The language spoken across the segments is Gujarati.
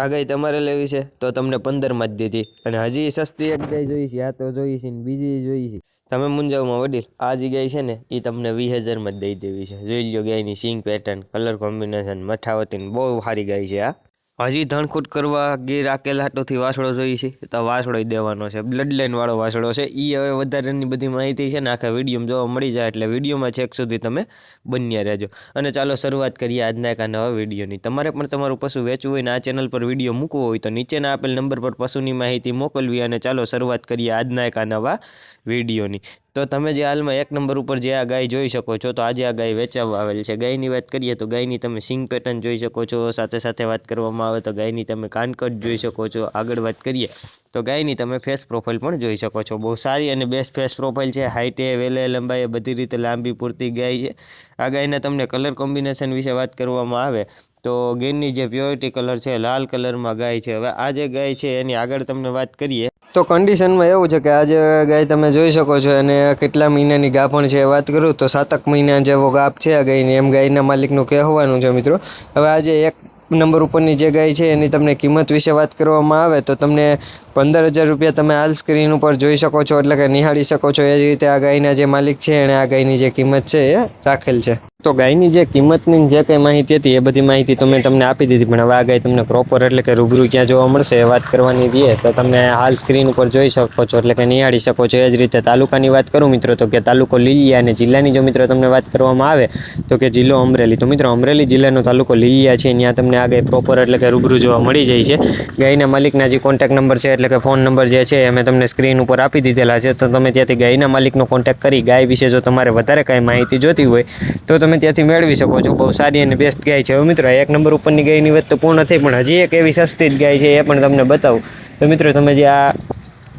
આ ગાય તમારે લેવી છે? તો તમને પંદરમાં જ દીધી. અને હજી સસ્તી એક ગાય જોઈ છે, આ તો જોઈ છે ને બીજી જોઈ છે. તમે મુંજાવમાં વડીલ, આ જે ગાય છે ને એ તમને વીસ હજારમાં જ દઈ દેવી છે. જોઈ લો ગાયની સિંગ પેટર્ન કલર કોમ્બિનેશન મઠાવતી બહુ સારી ગાય છે આ હજી ધણખૂટ કરવા ગીર આકેલ હાટોથી વાસળો જોઈએ છે. તો વાસળો દેવાનો છે. બ્લડ લાઇનવાળો વાસળો છે. એ હવે વધારેની બધી માહિતી છે ને આખા વિડીયોમાં જોવા મળી જાય એટલે વિડીયોમાં છેક સુધી તમે બન્યા રહેજો. અને ચાલો શરૂઆત કરીએ આજના એક નવા વિડીયોની. તમારે પણ તમારું પશુ વેચવું હોય ને આ ચેનલ પર વીડિયો મૂકવો હોય તો નીચેના આપેલ નંબર પર પશુની માહિતી મોકલવી અને ચાલો શરૂઆત કરીએ આજના એક નવા વિડીયોની. તો તમે જે હાલમાં એક નંબર ઉપર જે આ ગાય જોઈ શકો છો, તો આજે આ ગાય વેચાવવા આવેલ છે. ગાયની વાત કરીએ તો ગાયની તમે સિંગ પેટર્ન જોઈ શકો છો, સાથે સાથે વાત કરવામાં આવે તો ગાયની તમે કાનકટ જોઈ શકો છો. આગળ વાત કરીએ તો ગાયની તમે ફેસ પ્રોફાઇલ પણ જોઈ શકો છો. બહુ સારી અને બેસ્ટ ફેસ પ્રોફાઇલ છે. હાઇટે વેલે લંબાઈએ બધી રીતે લાંબી, પૂરતી ગાય છે. આ ગાયના તમને કલર કોમ્બિનેશન વિશે વાત કરવામાં આવે તો ગેનની જે પ્યોરિટી કલર છે, લાલ કલરમાં ગાય છે. હવે આ જે ગાય છે, એની આગળ તમને વાત કરીએ તો કન્ડિશનમાં એવું છે કે આજે, ગાય તમે જોઈ શકો છો અને કેટલા મહિનાની ગા પણ છે, વાત કરું તો સાતક મહિના જેવો ગાપ છે આ ગાયની, એમ ગાયના માલિકનું કહેવાનું છે મિત્રો. હવે આજે એક નંબર ઉપરની જે ગાય છે, એની તમને કિંમત વિશે વાત કરવામાં આવે તો તમને પંદર હજાર રૂપિયા તમે હાલ સ્ક્રીન ઉપર જોઈ શકો છો, એટલે કે નિહાળી શકો છો. એ જ રીતે આ ગાયના જે માલિક છે એણે આ ગાયની જે કિંમત છે, એ રાખેલ છે. તો ગાયની જે કિંમતની જે કંઈ માહિતી હતી, એ બધી માહિતી તો મેં તમને આપી દીધી. પણ હવે આ ગાય તમને પ્રોપર એટલે કે રૂબરૂ ક્યાં જોવા મળશે એ વાત કરવાની રહીએ તો તમે હાલ સ્ક્રીન ઉપર જોઈ શકો છો એટલે કે નિહાળી શકો છો. એ જ રીતે તાલુકાની વાત કરું મિત્રો, તો કે તાલુકો લીલિયા અને જિલ્લાની જો મિત્રો તમને વાત કરવામાં આવે, તો કે જિલ્લો અમરેલી. તો મિત્રો, અમરેલી જિલ્લાનો તાલુકો લીલિયા છે. ત્યાં તમને આ ગાય પ્રોપર એટલે કે રૂબરૂ જોવા મળી જાય છે. ગાયના માલિકના જે કોન્ટેક્ટ નંબર છે એટલે કે ફોન નંબર જે છે, એ મેં તમને સ્ક્રીન ઉપર આપી દીધેલા છે. તો તમે ત્યાંથી ગાયના માલિકનો કોન્ટેક્ટ કરી, ગાય વિશે જો તમારે વધારે કાંઈ માહિતી જોતી હોય, તો તમે ત્યાંથી મેળવી શકો છો. બહુ સારી અને બેસ્ટ ગાય છે. હવે મિત્રો એક નંબર ઉપરની ગાયની વાત તો પૂર્ણ થઈ, પણ હજી એક એવી સસ્તી જ ગાય છે, એ પણ તમને બતાવું. તો મિત્રો, તમે જે આ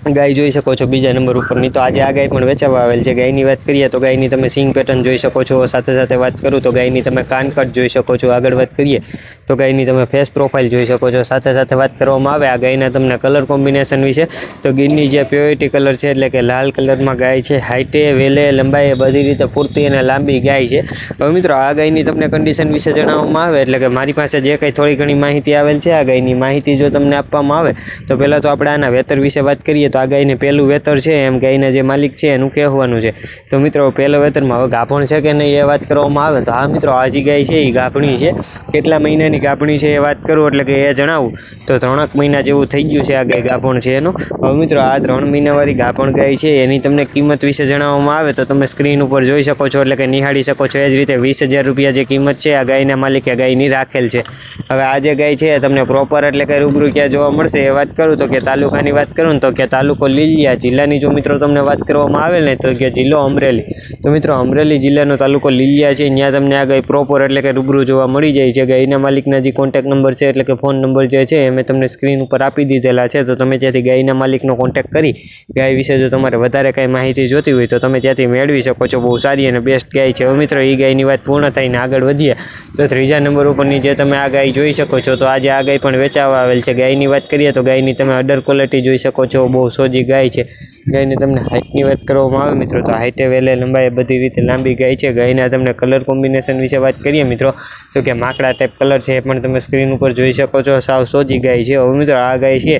ગાય જોઈ શકો છો બીજા નંબર ઉપરની. તો આજે આ ગાય પણ વેચાવા આવેલ છે. ગાયની વાત કરીએ તો ગાયની તમે સિંગ પેટર્ન જોઈ શકો છો. સાથે સાથે વાત કરું તો ગાયની તમે કાનકટ જોઈ શકો છો. આગળ વાત કરીએ તો ગાયની તમે ફેસ પ્રોફાઇલ જોઈ શકો છો. સાથે સાથે વાત કરવામાં આવે, આ ગાયના તમને કલર કોમ્બિનેશન વિશે. તો ગીરની જે પ્યોરિટી કલર છે, એટલે કે લાલ કલરમાં ગાય છે. હાઇટે વેલે લંબાઈએ બધી રીતે પૂરતી અને લાંબી ગાય છે. હવે મિત્રો, આ ગાયની તમને કન્ડિશન વિશે જણાવવામાં આવે, એટલે કે મારી પાસે જે કંઈ થોડી ઘણી માહિતી આવેલ છે, આ ગાયની માહિતી જો તમને આપવામાં આવે, તો પહેલાં તો આપણે આના વેતર વિશે વાત કરીએ. તો આ ગાયને પહેલું વેતર છે, એમ ગાયના જે માલિક છે એનું કહેવાનું છે. તો મિત્રો, પહેલો વેતરમાં હવે ગાભણ છે કે નહીં એ વાત કરવામાં આવે તો હા મિત્રો, આ જે ગાય છે એ ગાભણી છે. કેટલા મહિનાની ગાભણી છે એ વાત કરું એટલે કે એ જણાવું. તો ત્રણેક મહિના જેવું થઈ ગયું છે આ ગાય ગાભણ છે એનું. હવે મિત્રો, આ ત્રણ મહિનાવાળી ગાભણ ગાય છે, એની તમને કિંમત વિશે જણાવવામાં આવે તો તમે સ્ક્રીન ઉપર જોઈ શકો છો એટલે કે નિહાળી શકો છો. એ જ રીતે વીસ હજાર રૂપિયા જે કિંમત છે આ ગાયના માલિકે ગાયની રાખેલ છે. હવે આ જે ગાય છે તમને પ્રોપર એટલે કે રૂબરૂ ક્યાં જોવા મળશે એ વાત કરું. તો કે તાલુકાની વાત કરું તો કે તાલુકો લીલિયા જિલ્લાની જો મિત્રો તમને વાત કરવામાં આવે ને તો કે જિલ્લો અમરેલી. તો મિત્રો અમરેલી જિલ્લાનો તાલુકો લીલિયા છે. ત્યાં તમને આ ગાય પ્રોપર એટલે કે રૂબરૂ જોવા મળી જાય છે. ગાયના માલિકના જે કોન્ટેક્ટ નંબર છે એટલે કે ફોન નંબર જે છે, એ મેં તમને સ્ક્રીન ઉપર આપી દીધેલા છે. તો તમે ત્યાંથી ગાયના માલિકનો કોન્ટેક કરી ગાય વિશે જો તમારે વધારે કાંઈ માહિતી જોતી હોય તો તમે ત્યાંથી મેળવી શકો છો. બહુ સારી અને બેસ્ટ ગાય છે. હવે મિત્રો એ ગાયની વાત પૂર્ણ થઈને આગળ વધીએ. તો ત્રીજા નંબર ઉપરની જે તમે આ ગાય જોઈ શકો છો, તો આજે આ ગાય પણ વેચાવા આવેલ છે. ગાયની વાત કરીએ તો ગાયની તમે અડર ક્વોલિટી જોઈ શકો છો. બહુ સોજી ગાય છે. ગાયને તમને હાઇટની વાત કરવામાં આવે મિત્રો, તો હાઇટે વેલે લંબાઈ બધી રીતે લાંબી ગાય છે. ગાયના તમને કલર કોમ્બિનેશન વિશે વાત કરીએ મિત્રો, તો કે માકડા ટાઈપ કલર છે એ પણ તમે સ્ક્રીન ઉપર જોઈ શકો છો. સાવ સોજી ગાય છે. હવે મિત્રો આ ગાય છે,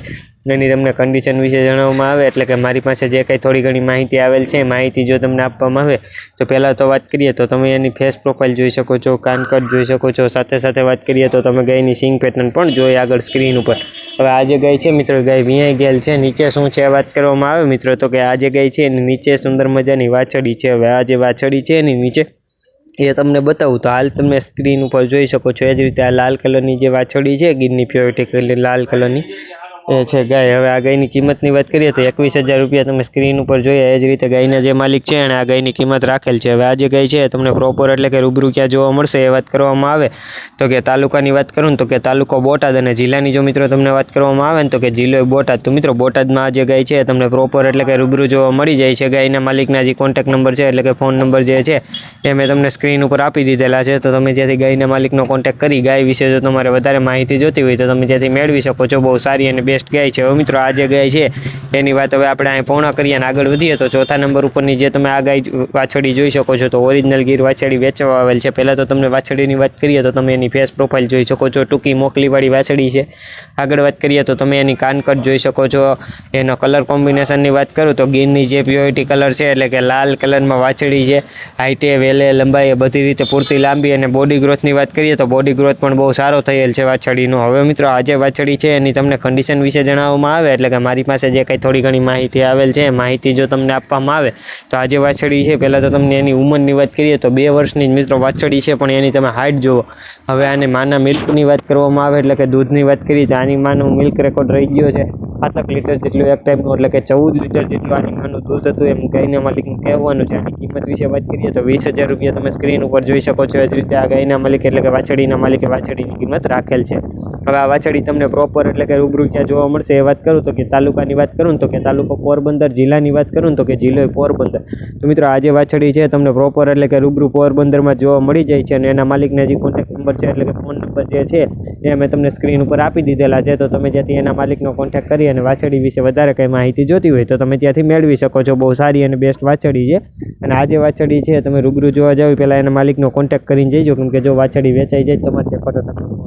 એની તમને કન્ડિશન વિશે જણાવવામાં આવે, એટલે કે મારી પાસે જે કંઈ થોડી ઘણી માહિતી આવેલ છે માહિતી જો તમને આપવામાં આવે, તો પહેલાં તો વાત કરીએ, તો તમે એની ફેસ પ્રોફાઇલ જોઈ શકો છો કાનકટ જોઈ શકો છો. સાથે સાથે વાત કરીએ, તો તમે ગાયની સિંગ પેટર્ન પણ જોઈ આગળ સ્ક્રીન ઉપર. હવે આ જે ગાય છે મિત્રો ગાય વિયાઈ ગયેલ છે. નીચે શું છે? વાત કરવામાં આવે, મિત્રો, તો કે આ જે ગાય છે એની નીચે સુંદર મજાની વાછડી છે. હવે આ જે વાછડી છે એની નીચે એ તમને બતાવું. તો હાલ તમે સ્ક્રીન ઉપર જોઈ શકો છો. એ જ રીતે આ લાલ કલરની જે વાછડી છે, ગીરની પ્યોરિટી એટલે લાલ કલરની છે, ગાય. હવે આ ગાયની કિંમતની વાત કરીએ તો એકવીસ હજાર રૂપિયા તમે સ્ક્રીન ઉપર જોઈએ એ જ રીતે ગાયના જે માલિક છે એણે આ ગાયની કિંમત રાખેલ છે. હવે આ જે ગાય છે તમને પ્રોપર એટલે કે રૂબરૂ ક્યાં જોવા મળશે એ વાત કરવામાં આવે. તો કે તાલુકાની વાત કરું તો કે તાલુકો બોટાદ અને જિલ્લાની જો મિત્રો તમને વાત કરવામાં આવે ને તો કે જિલ્લો બોટાદ. તો મિત્રો, બોટાદમાં આ જે ગાય છે તમને પ્રોપર એટલે કે રૂબરૂ જોવા મળી જાય છે. ગાયના માલિકના જે કોન્ટેક્ટ નંબર છે, એટલે કે ફોન નંબર જે છે, એ મેં તમને સ્ક્રીન ઉપર આપી દીધેલા છે. તો તમે ત્યાંથી ગાયના માલિકનો કોન્ટેક્ટ કરી, ગાય વિશે જો તમારે વધારે માહિતી જોતી હોય તો તમે ત્યાંથી મેળવી શકો છો. બહુ સારી અને બેસ્ટ બેસ્ટ ગાય છે. હવે મિત્રો આ જે ગાય છે, એની વાત હવે આપણે અહીં પૂર્ણ કરીએ અને આગળ વધીએ. તો ચોથા નંબર ઉપરની જે તમે આ ગાય વાછડી જોઈ શકો છો, તો ઓરિજિનલ ગીર વાછડી વેચવા આવેલ છે. પહેલાં તો તમને વાછડીની વાત કરીએ, તો તમે એની ફેસ પ્રોફાઇલ જોઈ શકો છો. ટૂંકી મોકલીવાળી વાછડી છે. આગળ વાત કરીએ, તો તમે એની કાનકટ જોઈ શકો છો. એનો કલર કોમ્બિનેશનની વાત કરું, તો ગીરની જે પ્યોરિટી કલર છે, એટલે કે લાલ કલરમાં વાછડી છે. હાઈટે વેલે લંબાઈ બધી રીતે પૂરતી લાંબી અને બોડી ગ્રોથની વાત કરીએ, તો બોડી ગ્રોથ પણ બહુ સારો થયેલ છે વાછડીનો. હવે મિત્રો આજે વાછડી છે, એની તમને કન્ડિશન વિશે જણાવવામાં આવે, એટલે કે મારી પાસે જે કંઈ થોડી ઘણી માહિતી આવેલ છે માહિતી જો તમને આપવામાં આવે, તો આ જે વાછડી છે, પહેલાં તો તમને એની ઉંમરની વાત કરીએ, તો બે વર્ષની જ મિત્રો વાછડી છે, પણ એની તમે હાઇટ જુઓ. હવે આને માના મિલ્કની વાત કરવામાં આવે, એટલે કે દૂધની વાત કરીએ, તો આની માનું મિલ્ક રેકોર્ડ રહી ગયો છે, સાતક લીટર જેટલું એક ટાઈપનું એટલે કે ચૌદ લીટર જેટલું આની માનું દૂધ હતું, એમ ગાયના માલિકનું કહેવાનું છે. આની કિંમત વિશે વાત કરીએ, તો વીસ હજાર રૂપિયા તમે સ્ક્રીન ઉપર જોઈ શકો છો, એ જ રીતે આ ગાયના માલિક, એટલે કે વાછડીના માલિકે વાછડીની કિંમત રાખેલ છે. હવે આ વાછડી તમને પ્રોપર એટલે કે રૂબરૂ ક્યાં જોવા મળશે એ વાત કરું તો કે તાલુકાની વાત કરું ને તો કે તાલુકો પોરબંદર, જિલ્લાની વાત કરું ને તો કે જિલ્લો પોરબંદર. તો મિત્રો આજે વાછડી છે તમને પ્રોપર એટલે કે રૂબરૂ પોરબંદરમાં જોવા મળી જાય છે અને એના માલિકને જે કોન્ટેક્ટ નંબર છે એટલે કે ફોન નંબર જે છે એ અમે તમને સ્ક્રીન ઉપર આપી દીધેલા છે. તો તમે જ્યાંથી એના માલિકનો કોન્ટેક્ટ કરી અને વાછડી વિશે વધારે કંઈ માહિતી જોતી હોય તો તમે ત્યાંથી મેળવી શકો છો. બહુ સારી અને બેસ્ટ વાછડી છે. અને આજે વાછડી છે, તમે રૂબરૂ જોવા જાવ પહેલાં એના માલિકનો કોન્ટેક્ટ કરીને જઈજો. કેમ કે જો વાછડી વેચાઈ જાય તમારે ખોટો થાય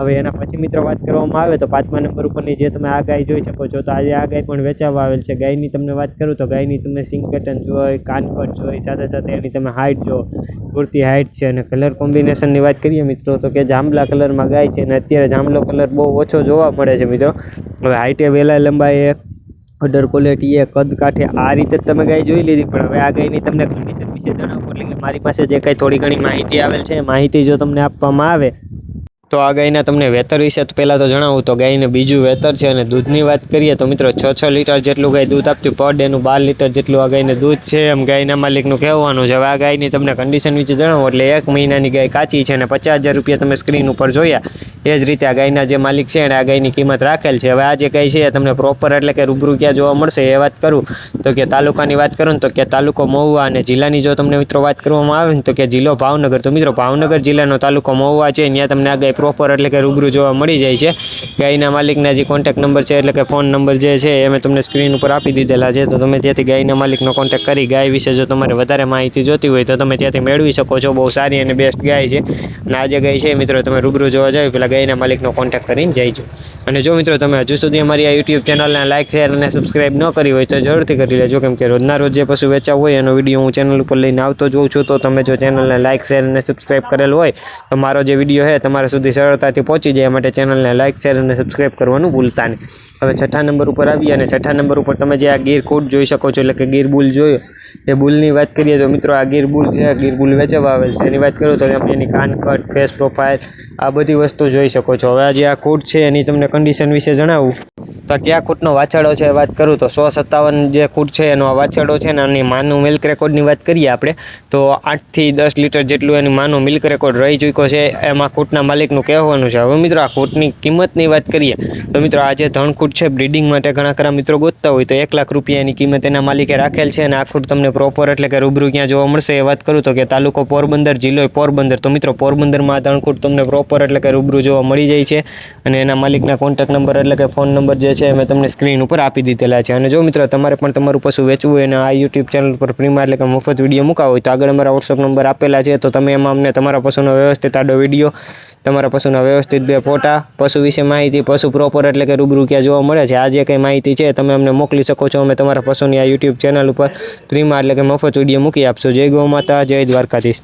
હવે એના પછી મિત્રો વાત કરવામાં આવે તો પાંચમા નંબર ઉપરની જે તમે આ ગાય જોઈ શકો છો, તો આજે આ ગાય પણ વેચાવા આવેલ છે. ગાયની તમને વાત કરું તો ગાયની તમે સિંગ જોઈ કાનપટ જોઈ, સાથે સાથે એની તમે હાઇટ જો, પૂરતી હાઇટ છે અને કલર કોમ્બિનેશનની વાત કરીએ મિત્રો, તો કે જાંબલા કલરમાં ગાય છે અને અત્યારે જાંબલો કલર બહુ ઓછો જોવા મળે છે મિત્રો. હવે હાઇટે વેલા લંબાઈ અડર ક્વોલિટી એ, કદ કાઠે, આ રીતે જ તમે ગાય જોઈ લીધી. પણ હવે આ ગાયની તમને કન્ડિશન વિશે જણાવું, એટલે કે મારી પાસે જે કંઈ થોડી ઘણી માહિતી આવેલ છે, એ માહિતી જો તમને આપવામાં આવે તો આ ગાયના તમને વેતર વિશે તો પહેલાં તો જણાવું, તો ગાયને બીજું વેતર છે અને દૂધની વાત કરીએ તો મિત્રો છ છ લીટર જેટલું ગાય દૂધ આપતી પર ડેનું બાર લીટર જેટલું આ ગાયને દૂધ છે. એમ ગાયના માલિકનું કહેવાનું છે. હવે આ ગાયની તમને કન્ડિશન વિશે જણાવો, એટલે એક મહિનાની ગાય કાચી છે અને પચાસ હજાર રૂપિયા તમે સ્ક્રીન ઉપર જોયા, એ જ રીતે આ ગાયના જે માલિક છે એણે આ ગાયની કિંમત રાખેલ છે. હવે આ જે ગાય છે એ તમને પ્રોપર એટલે કે રૂબરૂ ક્યાં જોવા મળશે એ વાત કરું. તો કે તાલુકાની વાત કરું ને તો કે તાલુકો મહુવા અને જિલ્લાની જો તમને મિત્રો વાત કરવામાં આવે ને તો કે જિલ્લો ભાવનગર. તો મિત્રો ભાવનગર જિલ્લાનો તાલુકો મહુવા છે ત્યાં તમને આ ગાય પ્રોપર એટલે કે રૂબરૂ જોવા મળી જાય છે. ગાયના માલિકના જે કોન્ટેક્ટ નંબર છે, એટલે કે ફોન નંબર જે છે, એ મેં તમને સ્ક્રીન ઉપર આપી દીધેલા છે. તો તમે ત્યાંથી ગાયના માલિકનો કોન્ટેક કરી, ગાય વિશે જો તમારે વધારે માહિતી જોતી હોય તો તમે ત્યાંથી મેળવી શકો છો. બહુ સારી અને બેસ્ટ ગાય છે. અને આ જે ગાય છે મિત્રો તમે રૂબરૂ જોવા જાઓ પહેલાં ગાયના માલિકનો કોન્ટેક્ટ કરીને જઈજો અને જો મિત્રો તમે હજુ સુધી અમારી આ યુટ્યુબ ચેનલને લાઇક શેર અને સબસ્ક્રાઇબ ન કરી હોય તો જરૂરથી કરી લેજો. કેમ કે રોજના રોજ જે પશુ વેચાવ હોય, એનો વીડિયો હું ચેનલ ઉપર લઈને આવતો જોઉં છું. તો તમે જો ચેનલને લાઇક શેર અને સબસ્ક્રાઇબ કરેલ હોય, તો મારો જે વીડિયો છે તમારા સુધી સરળતાથી પહોંચી જાય માટે ચેનલને લાઇક શેર અને સબસ્ક્રાઇબ કરવાનું ભૂલતા નહીં. હવે છઠ્ઠા નંબર ઉપર આવીએ અને છઠ્ઠા નંબર ઉપર તમે જે આ ગીર કોટ જોઈ શકો છો એટલે કે ગીર બુલ જોયો, એ બુલની વાત કરીએ તો મિત્રો આ ગીર બુલ છે ગીર બુલ વેચવા આવે છે. એની વાત કરું તો તમે એની કાનકટ ફેસ પ્રોફાઇલ આ બધી વસ્તુ જોઈ શકો છો. હવે આ જે આ ખૂટ છે, એની તમને કન્ડિશન વિશે જણાવું. તો આ કયા ખૂટનો વાછાડો છે, વાત કરું તો સો સત્તાવન જે ખૂટ છે, એનો આ વાછાડો છે ને, એની માનું મિલ્ક રેકોર્ડની વાત કરીએ આપણે, તો આઠથી દસ લીટર જેટલું એની માનું મિલ્ક રેકોર્ડ રહી ચૂક્યો છે, એમાં ખૂટના માલિકનું કહેવાનું છે. હવે મિત્રો આ ખૂટની કિંમતની વાત કરીએ, તો મિત્રો આ જે ધણખૂટ છે બ્રિડિંગ માટે ઘણા ખરા મિત્રો ગોતતા હોય, તો એક લાખ રૂપિયાની કિંમત એના માલિકે રાખેલ છે અને આ ખૂટ તમને પ્રોપર એટલે કે રૂબરૂ ક્યાં જોવા મળશે એ વાત કરું તો કે તાલુકો પોરબંદર, જિલ્લો પોરબંદર. તો મિત્રો પોરબંદરમાં આ ધણખૂટ તમને પ્રોપર એટલે કે રૂબરૂ જોવા મળી જાય છે. અને એના માલિકના કોન્ટેક્ટ નંબર એટલે કે ફોન નંબર જે છે મેં તમને સ્ક્રીન ઉપર આપી દીધેલા છે. અને જો મિત્રો તમારે પણ તમારું પશુ વેચવું હોય અને આ યુટ્યુબ ચેનલ પર ફ્રીમાં એટલે કે મફત વીડિયો મૂકાવો હોય તો આગળ અમારા વોટ્સઅપ નંબર આપેલા છે. તો તમે એમાં અમને તમારા પશુનો વ્યવસ્થિત આડો વીડિયો તમારા પશુના વ્યવસ્થિત બે ફોટા, પશુ વિશે માહિતી, પશુ પ્રોપર એટલે કે રૂબરૂ ક્યાં જોવા મળે છે, આ જે કંઈ માહિતી છે તમે અમને મોકલી શકો છો. અમે તમારા પશુની આ યુટ્યુબ ચેનલ ઉપર ફ્રીમાં એટલે કે મફત વીડિયો મૂકી આપશો. જય ગૌ માતા, જય દ્વારકાધીશ.